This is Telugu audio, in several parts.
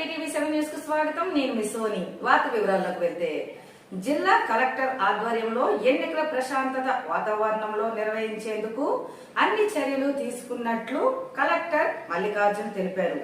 పీటీవీ సెవెన్ న్యూస్కు స్వాగతం. నేను మీ సోని. వార్త వివరాల్లోకి వెళ్తే జిల్లా కలెక్టర్ ఆధ్వర్యంలో ఎన్నికల ప్రశాంతత వాతావరణంలో నిర్వహించేందుకు అన్ని చర్యలు తీసుకున్నట్లు కలెక్టర్ మల్లికార్జున్ తెలిపారు.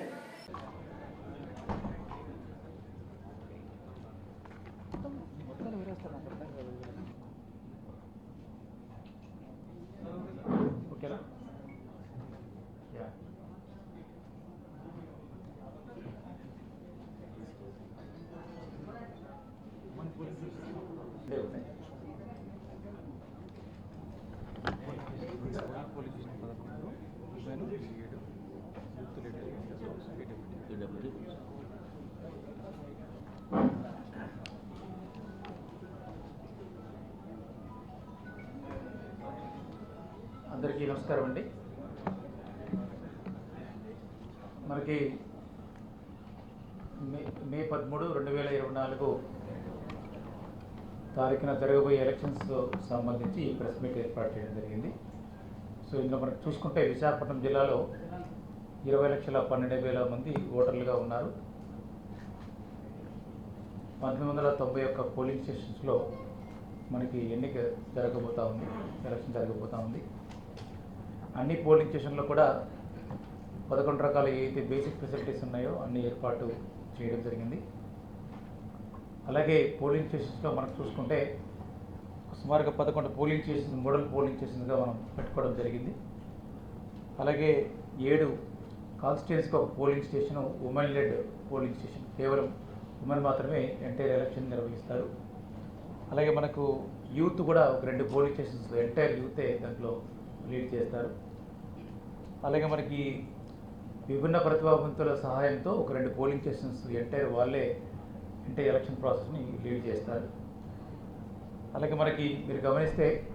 అందరికీ నమస్కారం అండి. మనకి మే మే పదమూడు రెండు వేల ఇరవై నాలుగు తారీఖున జరగబోయే ఎలక్షన్స్ సంబంధించి ఈ ప్రెస్ మీట్ ఏర్పాటు చేయడం జరిగింది. సో ఇందులో మనకు చూసుకుంటే విశాఖపట్నం జిల్లాలో ఇరవై లక్షల పన్నెండు వేల మంది ఓటర్లుగా ఉన్నారు. పంతొమ్మిది వందల తొంభై ఒక్క పోలింగ్ స్టేషన్స్లో మనకి ఎన్నిక జరగబోతూ ఉంది ఎలక్షన్ జరగబోతూ ఉంది. అన్ని పోలింగ్ స్టేషన్లో కూడా పదకొండు రకాల ఏదైతే బేసిక్ ఫెసిలిటీస్ ఉన్నాయో అన్ని ఏర్పాటు చేయడం జరిగింది. అలాగే పోలింగ్ స్టేషన్స్లో మనం చూసుకుంటే సుమారుగా పదకొండు పోలింగ్ స్టేషన్ మోడల్ పోలింగ్ స్టేషన్గా మనం పెట్టుకోవడం జరిగింది. అలాగే ఏడు కాన్స్టిట్యున్సీకి ఒక polling station women led polling station. కేవలం ఉమెన్ మాత్రమే ఎంటైర్ ఎలక్షన్ నిర్వహిస్తారు. అలాగే మనకు యూత్ కూడా ఒక రెండు పోలింగ్ స్టేషన్స్ ఎంటైర్ యూతే దాంట్లో లీడ్ చేస్తారు. అలాగే మనకి విభిన్న ప్రతిభావంతుల సహాయంతో ఒక రెండు పోలింగ్ స్టేషన్స్ ఎంటైర్ వాళ్ళే ఎంటైర్ ఎలక్షన్ ప్రాసెస్ని లీడ్ చేస్తారు. అలాగే మనకి మీరు గమనిస్తే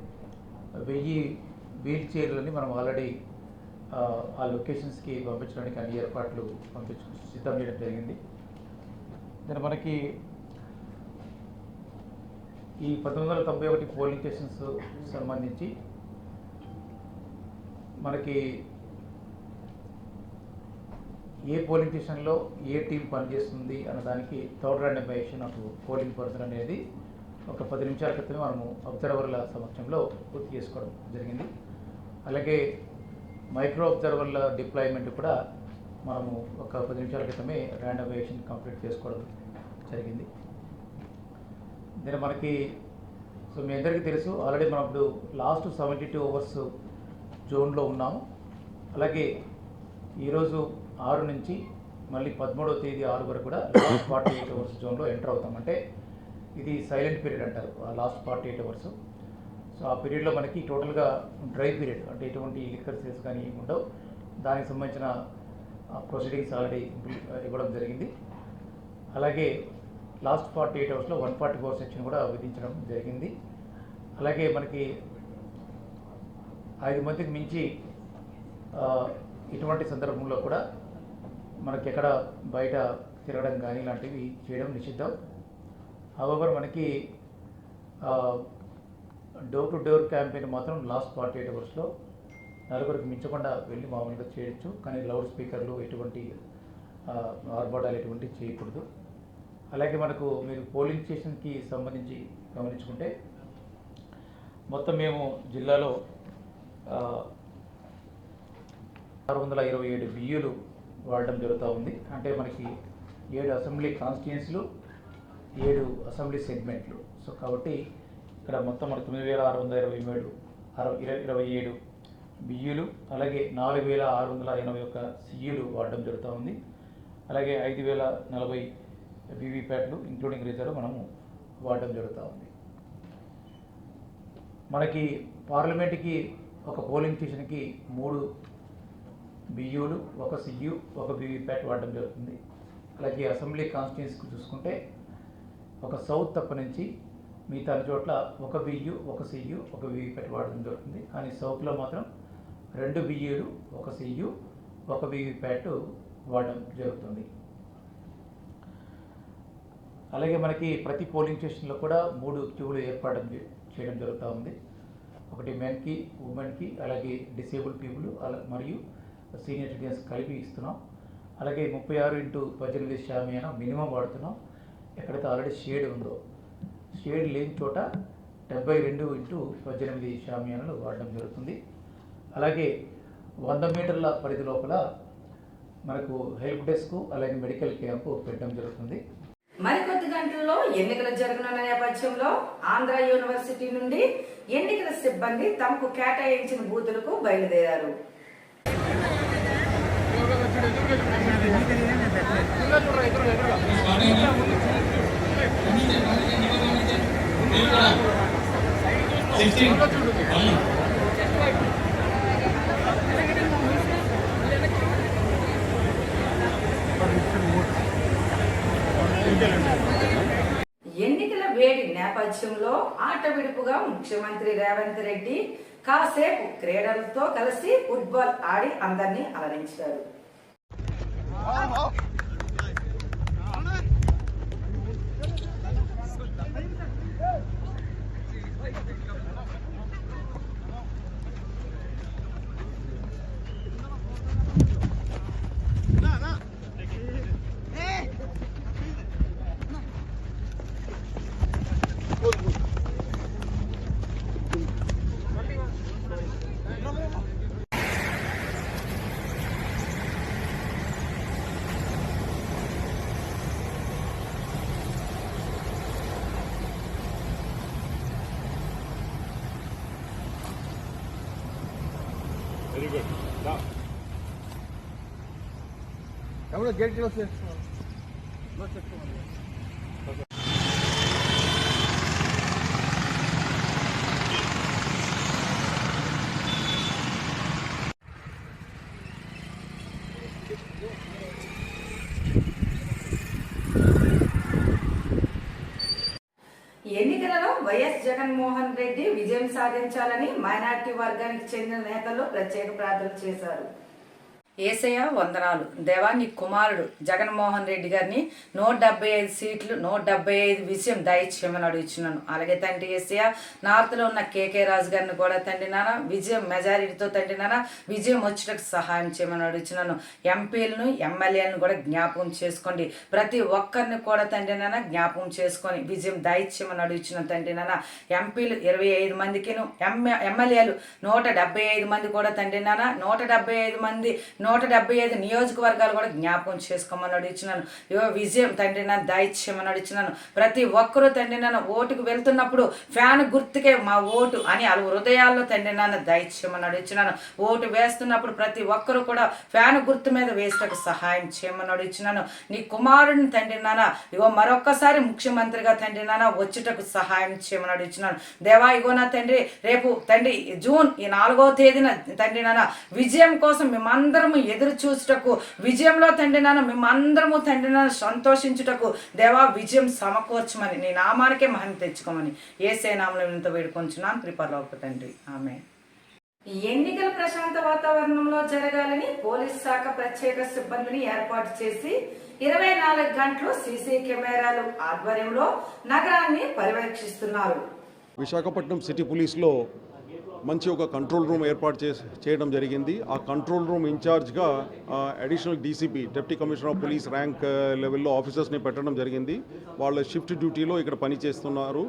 వెయ్యి వీల్ చైర్లని మనం ఆల్రెడీ ఆ లొకేషన్స్కి పంపించడానికి అన్ని ఏర్పాట్లు పంపించ సిద్ధం చేయడం జరిగింది. దాని మనకి ఈ పంతొమ్మిది వందల తొంభై ఒకటి పోలింగ్ స్టేషన్స్ సంబంధించి మనకి ఏ పోలింగ్ స్టేషన్లో ఏ టీం పనిచేస్తుంది అన్న దానికి థర్డ్ బైషన్ ఆఫ్ పోలింగ్ పర్సన్ అనేది ఒక పది నిమిషాల క్రితమే మనము అబ్జర్వర్ల సమక్షంలో పూర్తి చేసుకోవడం జరిగింది. అలాగే మైక్రో అబ్జర్వర్ల డిప్లాయ్మెంట్ కూడా మనము ఒక పది నిమిషాల క్రితమే ర్యాండమైజేషన్ కంప్లీట్ చేసుకోవడం జరిగింది. దీని మనకి సో మీ అందరికీ తెలుసు ఆల్రెడీ మనం ఇప్పుడు లాస్ట్ సెవెంటీ టూ అవర్స్ జోన్లో ఉన్నాము. అలాగే ఈరోజు ఆరు నుంచి మళ్ళీ పదమూడవ తేదీ ఆరు వరకు కూడా లాస్ట్ ఫార్టీ ఎయిట్ అవర్స్ జోన్లో ఎంటర్ అవుతాం. అంటే ఇది సైలెంట్ పీరియడ్ అంటారు last forty eight hours. So ఆ పీరియడ్లో మనకి టోటల్గా డ్రై పీరియడ్ అంటే ఎటువంటి లిక్కర్ సేల్స్ కానీ ఏమి ఉండవు. దానికి సంబంధించిన ప్రొసీడింగ్స్ ఆల్రెడీ ఇవ్వడం జరిగింది. అలాగే లాస్ట్ ఫార్టీ ఎయిట్ అవర్స్లో వన్ ఫార్టీ ఫోర్ సెక్షన్ కూడా విధించడం జరిగింది. అలాగే మనకి ఐదు మందికి మించి ఇటువంటి సందర్భంలో కూడా మనకి ఎక్కడ బయట తిరగడం కానీ ఇలాంటివి చేయడం నిషిద్ధం. అవర్ మనకి డోర్ టు డోర్ క్యాంపెయిన్ మాత్రం లాస్ట్ ఫార్టీ ఎయిట్ అవర్స్లో నలుగురికి మించకుండా వెళ్ళి మామూలుగా చేయొచ్చు. కానీ లౌడ్ స్పీకర్లు ఎటువంటి ఆర్బాటాలు ఆర్భాటాలు ఎటువంటివి చేయకూడదు. అలాగే మనకు మీరు పోలింగ్ స్టేషన్కి సంబంధించి గమనించుకుంటే మొత్తం మేము జిల్లాలో ఆరు వందల ఇరవై ఏడు బియ్యులు వాడడం జరుగుతూ ఉంది. అంటే మనకి ఏడు అసెంబ్లీ కాన్స్టిట్యున్సీలు ఏడు అసెంబ్లీ సెగ్మెంట్లు. సో కాబట్టి ఇక్కడ మొత్తం మనకు తొమ్మిది వేల ఆరు వందల ఇరవై ఏడు అరవై ఇరవై ఇరవై ఏడు బియ్యులు అలాగే నాలుగు వేల ఆరు వందల ఎనభై ఒక్క సియ్యులు వాడడం జరుగుతూ ఉంది. అలాగే ఐదు వేల నలభై వీవీప్యాట్లు ఇంక్లూడింగ్ రిజర్వ్ మనము వాడడం జరుగుతూ ఉంది. మనకి పార్లమెంట్కి ఒక పోలింగ్ స్టేషన్కి మూడు బియ్యూలు ఒక సియు ఒక వీవీప్యాట్ వాడడం జరుగుతుంది. అలాగే అసెంబ్లీ కాన్స్టిట్యూన్సీకి చూసుకుంటే ఒక సౌత్ తప్ప నుంచి మిగతా చోట్ల ఒక బియ్యు ఒక సియ్యు ఒక వీవీప్యాట్ వాడడం జరుగుతుంది కానీ సౌత్లో మాత్రం రెండు బియ్యూలు ఒక సియ్యు ఒక వీవీప్యాట్ వాడడం జరుగుతుంది. అలాగే మనకి ప్రతి పోలింగ్ స్టేషన్లో కూడా మూడు క్యూలు ఏర్పాటు చేయడం జరుగుతూ ఉంది. ఒకటి మెన్కి ఉమెన్కి అలాగే డిసేబుల్ పీపుల్ అలా మరియు సీనియర్ సిటిజన్స్ కలిపి ఇస్తున్నాం. అలాగే ముప్పై ఆరు ఇంటూ పద్దెనిమిది షామియానా మినిమం వాడుతున్నాం. ఎక్కడైతే ఆల్రెడీ షేడ్ ఉందో షేడ్ లేని చోట డెబ్బై రెండు ఇంటూ పద్దెనిమిది షామియానాలు వాడడం జరుగుతుంది. అలాగే వంద మీటర్ల పరిధి లోపల మనకు హెల్ప్ డెస్క్ అలాగే మెడికల్ క్యాంపు పెట్టడం జరుగుతుంది. మరికొద్ది గంటల్లో ఎన్నికలు జరగనున్న నేపథ్యంలో ఆంధ్ర యూనివర్సిటీ నుండి ఎన్నికల సిబ్బంది తమకు కేటాయించిన బూతులకు బయలుదేరారు. ఎన్నికల వేడి నేపథ్యంలో ఆట విడుపుగా ముఖ్యమంత్రి రేవంత్ రెడ్డి కాసేపు క్రీడలతో కలిసి ఫుట్బాల్ ఆడి అందరినీ అలరించారు. గేట్ క్లోజ్ ఎన్నికలలో వైఎస్ జగన్మోహన్ రెడ్డి విజయం సాధించాలని మైనార్టీ వర్గానికి చెందిన నేతలు ప్రత్యేక ప్రార్థన చేశారు. ఏసయ్య వందనాలు. దేవాన్ని కుమారుడు జగన్మోహన్ రెడ్డి గారిని నూట డెబ్బై ఐదు సీట్లు నూట డెబ్బై ఐదు విజయం దయచేయమని అడుగుచున్నాను. అలాగే తండ్రి ఏసయ్య నార్త్లో ఉన్న కేకే రాజు గారిని కూడా తండ్రి నాన్న విజయం మెజారిటీతో తండ్రి నాన్న విజయం వచ్చేటకు సహాయం చేయమని అడుగుచున్నాను. ఎంపీలను ఎమ్మెల్యేలను కూడా జ్ఞాపకం చేసుకోండి. ప్రతి ఒక్కరిని కూడా తండ్రి నాన్న జ్ఞాపకం చేసుకొని విజయం దయచేయమని అడుగుచున్నాను తండ్రి నాన్న. ఎంపీలు ఇరవై ఐదు మందికిను ఎమ్మె ఎమ్మెల్యేలు నూట డెబ్బై ఐదు మంది కూడా తండ్రి నాన్న నూట డెబ్బై ఐదు మంది నూట డెబ్బై ఐదు నియోజకవర్గాలు కూడా జ్ఞాపకం చేసుకోమని ఇచ్చినాను. ఇవో విజయం తండ్రి నన్ను దాయిచ్యమని అడుగుచున్నాను ప్రతి ఒక్కరూ తండ్రి నన్ను ఓటుకు వెళ్తున్నప్పుడు ఫ్యాన్ గుర్తుకే మా ఓటు అని వాళ్ళ హృదయాల్లో తండ్రి నన్ను దాయిచ్యమని అడుగుచున్నాను ఓటు వేస్తున్నప్పుడు ప్రతి ఒక్కరూ కూడా ఫ్యాన్ గుర్తు మీద వేసేటకు సహాయం చేయమని ఇచ్చినాను. నీ కుమారుడిని తండ్రి నాన్న ఇగో మరొక్కసారి ముఖ్యమంత్రిగా తండ్రి నాన్న వచ్చేటకు సహాయం చేయమని అడుగుచున్నాను దేవా ఇగో నా తండ్రి రేపు తండ్రి జూన్ ఈ నాలుగో తేదీన తండ్రి నాన్న విజయం కోసం మేమందరం మేమందరము ఎదురు చూచుటకు విజయంలో తండ్రి నాన్న మేమందరము తండ్రి నాన్న సంతోషించుటకు దేవా విజయం సమకూర్చమని నీ నామానికే మహిమ తెచ్చుకోమని ఏసే నామలో ఇంత వేడుకొంచున్నాను త్రిపరలోక తండ్రి. ఆమె ఎన్నికల ప్రశాంత వాతావరణంలో జరగాలని పోలీస్ శాఖ ప్రత్యేక సిబ్బందిని ఏర్పాటు చేసి ఇరవై నాలుగు గంటలు సీసీ కెమెరాలు ఆధ్వర్యంలో నగరాన్ని పర్యవేక్షిస్తున్నారు. విశాఖపట్నం సిటీ పోలీస్లో మంచి ఒక కంట్రోల్ రూమ్ ఏర్పాటు చేసి చేయడం జరిగింది. ఆ కంట్రోల్ రూమ్ ఇన్ఛార్జ్గా additional DCP deputy commissioner of police rank లెవెల్లో ఆఫీసర్స్ని పెట్టడం జరిగింది. వాళ్ళ షిఫ్ట్ డ్యూటీలో ఇక్కడ పనిచేస్తున్నారు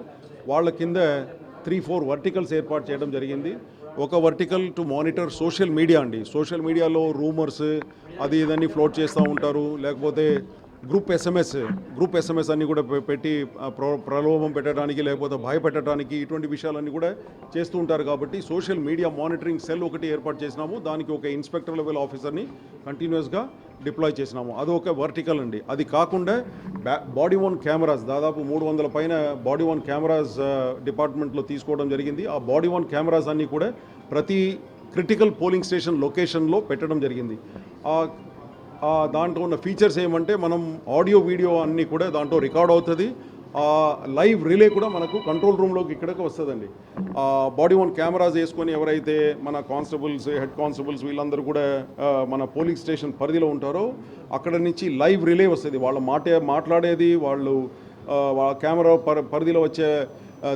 వాళ్ళ కింద త్రీ ఫోర్ వర్టికల్స్ ఏర్పాటు చేయడం జరిగింది. ఒక vertical to monitor social media అండి. సోషల్ మీడియాలో రూమర్స్ అది ఇదన్నీ ఫ్లోట్ చేస్తూ ఉంటారు. లేకపోతే గ్రూప్ ఎస్ఎంఎస్ గ్రూప్ ఎస్ఎంఎస్ అన్ని కూడా పెట్టి ప్రలోభం పెట్టడానికి లేకపోతే భయపెట్టడానికి ఇటువంటి విషయాలన్నీ కూడా చేస్తూ ఉంటారు కాబట్టి సోషల్ మీడియా మానిటరింగ్ సెల్ ఒకటి ఏర్పాటు చేసినాము. దానికి ఒక ఇన్స్పెక్టర్ లెవెల్ ఆఫీసర్ని కంటిన్యూస్గా డిప్లాయ్ చేసినాము. అది ఒక వర్టికల్ అండి. అది కాకుండా బాడీ వన్ కెమెరాస్ దాదాపు మూడు వందల పైన బాడీ వన్ కెమెరాస్ డిపార్ట్మెంట్లో తీసుకోవడం జరిగింది. ఆ బాడీ వన్ కెమెరాస్ అన్నీ కూడా ప్రతి క్రిటికల్ పోలింగ్ స్టేషన్ లొకేషన్లో పెట్టడం జరిగింది. ఆ దాంట్లో ఉన్న ఫీచర్స్ ఏమంటే మనం ఆడియో వీడియో అన్నీ కూడా దాంట్లో రికార్డ్ అవుతుంది. లైవ్ రిలే కూడా మనకు కంట్రోల్ రూమ్లోకి ఇక్కడికి వస్తుందండి. బాడీ వన్ కెమెరాస్ వేసుకొని ఎవరైతే మన కానిస్టేబుల్స్ హెడ్ కానిస్టేబుల్స్ వీళ్ళందరూ కూడా మన పోలింగ్ స్టేషన్ పరిధిలో ఉంటారో అక్కడ నుంచి లైవ్ రిలే వస్తుంది. వాళ్ళు మాట మాట్లాడేది వాళ్ళు వాళ్ళ కెమెరా పరిధిలో వచ్చే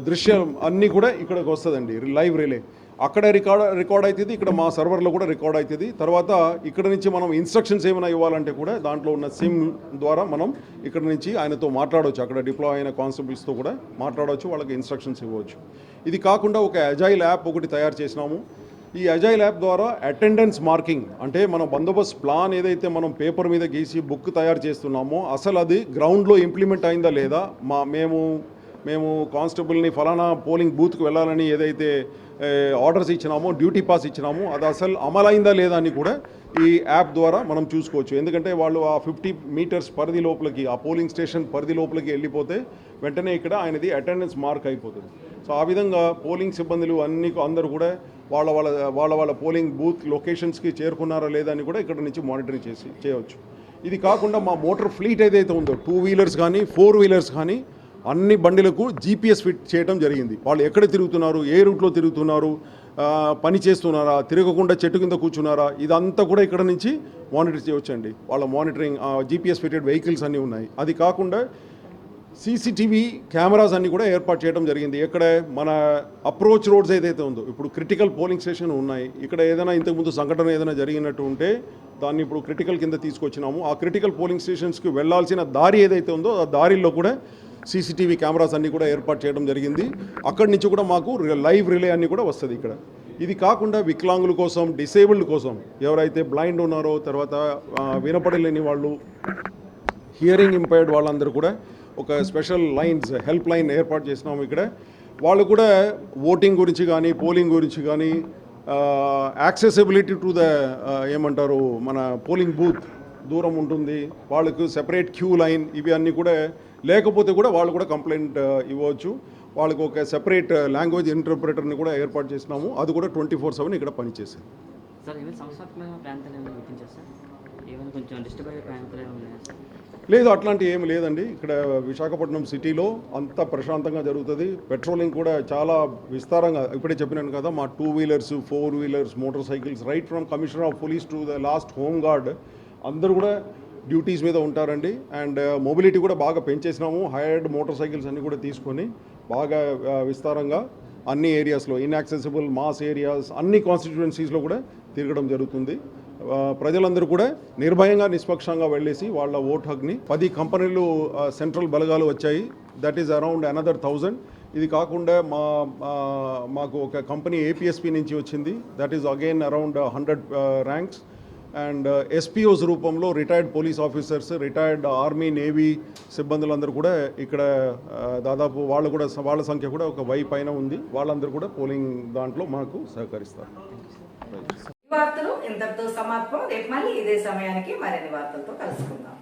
దృశ్యం అన్నీ కూడా ఇక్కడికి వస్తుందండి లైవ్ రిలే అక్కడ రికార్డ్ రికార్డ్ అవుతుంది ఇక్కడ మా సర్వర్లో కూడా రికార్డ్ అవుతుంది తర్వాత ఇక్కడ నుంచి మనం ఇన్స్ట్రక్షన్స్ ఏమైనా ఇవ్వాలంటే కూడా దాంట్లో ఉన్న సిమ్ ద్వారా మనం ఇక్కడ నుంచి ఆయనతో మాట్లాడవచ్చు అక్కడ డిప్లాయ్ అయిన కానిస్టేబుల్స్తో కూడా మాట్లాడవచ్చు వాళ్ళకి ఇన్స్ట్రక్షన్స్ ఇవ్వచ్చు. ఇది కాకుండా ఒక అజైల్ యాప్ ఒకటి తయారు చేసినాము. ఈ అజైల్ యాప్ ద్వారా అటెండెన్స్ మార్కింగ్ అంటే మన బందోబస్తు ప్లాన్ ఏదైతే మనం పేపర్ మీద గీసి బుక్ తయారు చేస్తున్నామో అసలు అది గ్రౌండ్లో ఇంప్లిమెంట్ అయిందా లేదా మా మేము మేము కానిస్టేబుల్ని ఫలానా పోలింగ్ బూత్కి వెళ్ళాలని ఏదైతే ఆర్డర్స్ ఇచ్చినామో డ్యూటీ పాస్ ఇచ్చినాము. అది అసలు అమలైందా లేదా అని కూడా ఈ యాప్ ద్వారా మనం చూసుకోవచ్చు. ఎందుకంటే వాళ్ళు ఆ ఫిఫ్టీ మీటర్స్ పరిధి లోపలికి ఆ పోలింగ్ స్టేషన్ పరిధి లోపలికి వెళ్ళిపోతే వెంటనే ఇక్కడ ఆయనది అటెండెన్స్ మార్క్ అయిపోతుంది. సో ఆ విధంగా పోలింగ్ సిబ్బందులు అన్ని అందరూ కూడా వాళ్ళ వాళ్ళ వాళ్ళ వాళ్ళ పోలింగ్ బూత్ లొకేషన్స్కి చేరుకున్నారా లేదా అని కూడా ఇక్కడ నుంచి మానిటరింగ్ చేసి చేయవచ్చు. ఇది కాకుండా మా మోటార్ ఫ్లీట్ ఏదైతే ఉందో టూ వీలర్స్ కానీ ఫోర్ వీలర్స్ కానీ అన్ని బండిలకు జీపీఎస్ ఫిట్ చేయడం జరిగింది. వాళ్ళు ఎక్కడ తిరుగుతున్నారు ఏ రూట్లో తిరుగుతున్నారు పని చేస్తున్నారా తిరగకుండా చెట్టు కింద కూర్చున్నారా ఇదంతా కూడా ఇక్కడ నుంచి మానిటర్ చేయవచ్చండి. వాళ్ళ మానిటరింగ్ జీపీఎస్ ఫిటెడ్ వెహికల్స్ అన్నీ ఉన్నాయి. అది కాకుండా సీసీటీవీ కెమెరాస్ అన్నీ కూడా ఏర్పాటు చేయడం జరిగింది. ఎక్కడ మన అప్రోచ్ రోడ్స్ ఏదైతే ఉందో ఇప్పుడు క్రిటికల్ పోలింగ్ స్టేషన్ ఉన్నాయి. ఇక్కడ ఏదైనా ఇంతకుముందు సంఘటన ఏదైనా జరిగినట్టు ఉంటే దాన్ని ఇప్పుడు క్రిటికల్ కింద తీసుకొచ్చినాము. ఆ క్రిటికల్ పోలింగ్ స్టేషన్స్కి వెళ్ళాల్సిన దారి ఏదైతే ఉందో ఆ దారిలో కూడా సీసీటీవీ కెమెరాస్ అన్నీ కూడా ఏర్పాటు చేయడం జరిగింది. అక్కడి నుంచి కూడా మాకు లైవ్ రిలే అన్నీ కూడా వస్తుంది ఇక్కడ. ఇది కాకుండా వికలాంగుల కోసం డిసేబుల్డ్ కోసం ఎవరైతే బ్లైండ్ ఉన్నారో తర్వాత వినపడలేని వాళ్ళు హియరింగ్ ఇంపైర్డ్ వాళ్ళందరూ కూడా ఒక స్పెషల్ లైన్స్ హెల్ప్ లైన్ ఏర్పాటు చేసినాము ఇక్కడ. వాళ్ళు కూడా ఓటింగ్ గురించి కానీ పోలింగ్ గురించి కానీ యాక్సెసిబిలిటీ టు ద ఏమంటారు మన పోలింగ్ బూత్ దూరం ఉంటుంది. వాళ్ళకు సెపరేట్ క్యూ లైన్ ఇవి అన్నీ కూడా లేకపోతే కూడా వాళ్ళు కూడా కంప్లైంట్ ఇవ్వచ్చు. వాళ్ళకు ఒక సెపరేట్ లాంగ్వేజ్ ఇంటర్ప్రిటర్ని కూడా ఏర్పాటు చేసినాము. అది కూడా ట్వంటీ ఫోర్ సెవెన్ ఇక్కడ పనిచేసింది. లేదు అట్లాంటి ఏమి లేదండి. ఇక్కడ విశాఖపట్నం సిటీలో అంత ప్రశాంతంగా జరుగుతుంది. పెట్రోలింగ్ కూడా చాలా విస్తారంగా ఇప్పుడే చెప్పినాను కదా మా two wheelers four wheelers motorcycles right from commissioner of police to the last home guard అందరూ కూడా డ్యూటీస్ మీద ఉంటారండి. అండ్ uh, మొబిలిటీ కూడా బాగా పెంచేసినాము. హైర్డ్ మోటార్ సైకిల్స్ అన్ని కూడా తీసుకొని బాగా uh, విస్తారంగా అన్ని ఏరియాస్లో ఇన్యాక్సెసిబుల్ మాస్ ఏరియాస్ అన్ని కాన్స్టిట్యుయెన్సీస్లో కూడా తిరగడం జరుగుతుంది. Uh, ప్రజలందరూ కూడా నిర్భయంగా నిష్పక్షంగా వెళ్ళేసి వాళ్ళ ఓట్ హక్ని పది కంపెనీలు సెంట్రల్ బలగాలు వచ్చాయి. That is around another thousand ఇది కాకుండా మా మాకు ఒక కంపెనీ ఏపీఎస్పి నుంచి వచ్చింది. That is again around hundred ranks and SPOs uh, రూపంలో retired police officers retired army navy సిబ్బందులందరూ కూడా ఇక్కడ uh, దాదాపు వాళ్ళు కూడా వాళ్ళ సంఖ్య కూడా ఒక వై పైన ఉంది. వాళ్ళందరూ కూడా పోలింగ్ దాంట్లో మాకు సహకరిస్తారు. వార్తలు ఇంతటితో సమాప్తం. రేపు మళ్ళీ ఇదే సమయానికి మరిన్ని వార్తలతో కలుసుకుందాం.